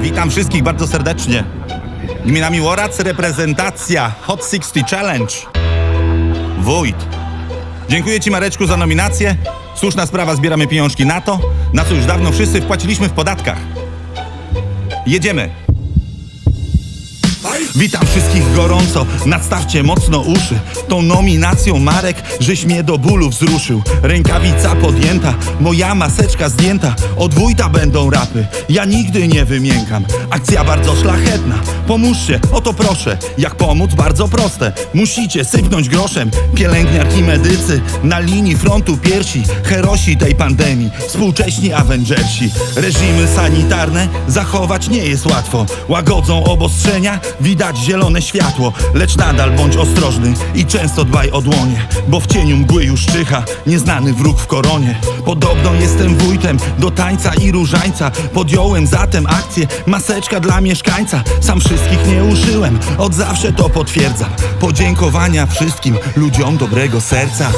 Witam wszystkich bardzo serdecznie. Gmina Miłorac, reprezentacja Hot 60 Challenge. Wójt. Dziękuję Ci Mareczku za nominację. Słuszna sprawa, zbieramy pieniążki na to, na co już dawno wszyscy wpłaciliśmy w podatkach. Jedziemy. Witam wszystkich gorąco, nadstawcie mocno uszy. Tą nominacją Marek, żeś mnie do bólu wzruszył. Rękawica podjęta, moja maseczka zdjęta. Od wójta będą rapy, ja nigdy nie wymiękam. Akcja bardzo szlachetna, pomóżcie, o to proszę. Jak pomóc? Bardzo proste, musicie sypnąć groszem. Pielęgniarki medycy, na linii frontu piersi. Herosi tej pandemii, współcześni Avengersi. Reżimy sanitarne zachować nie jest łatwo. Łagodzą obostrzenia, widać zielone światło Lecz nadal bądź ostrożny i często dbaj o dłonie Bo w cieniu mgły już czyha nieznany wróg w koronie. Podobno jestem wójtem do tańca i różańca Podjąłem zatem akcję maseczka dla mieszkańca. Sam wszystkich nie uszyłem, od zawsze to potwierdzam. Podziękowania wszystkim ludziom dobrego serca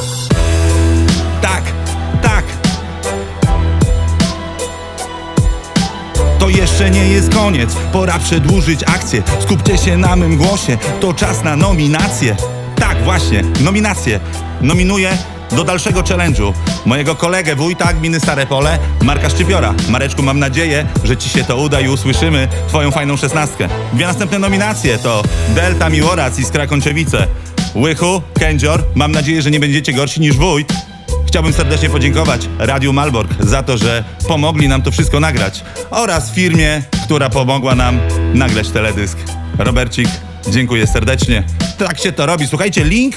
jeszcze nie jest koniec, pora przedłużyć akcję Skupcie się na mym głosie, to czas na nominację Tak, właśnie, nominację Nominuję do dalszego challenge'u mojego kolegę wójta gminy Stare Pole, Marka Szczypiora. Mareczku, mam nadzieję, że ci się to uda i usłyszymy twoją fajną szesnastkę. Dwie następne nominacje to Delta Miłorac i Skra. Łychu, Kędzior, mam nadzieję, że nie będziecie gorsi niż wójt. Chciałbym serdecznie podziękować Radiu Malbork za to, że pomogli nam to wszystko nagrać oraz firmie, która pomogła nam nagrać teledysk. Robercik, dziękuję serdecznie. Tak się to robi. Słuchajcie, link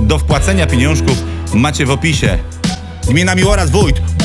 do wpłacenia pieniążków macie w opisie. Gmina Miłoraz Wójt.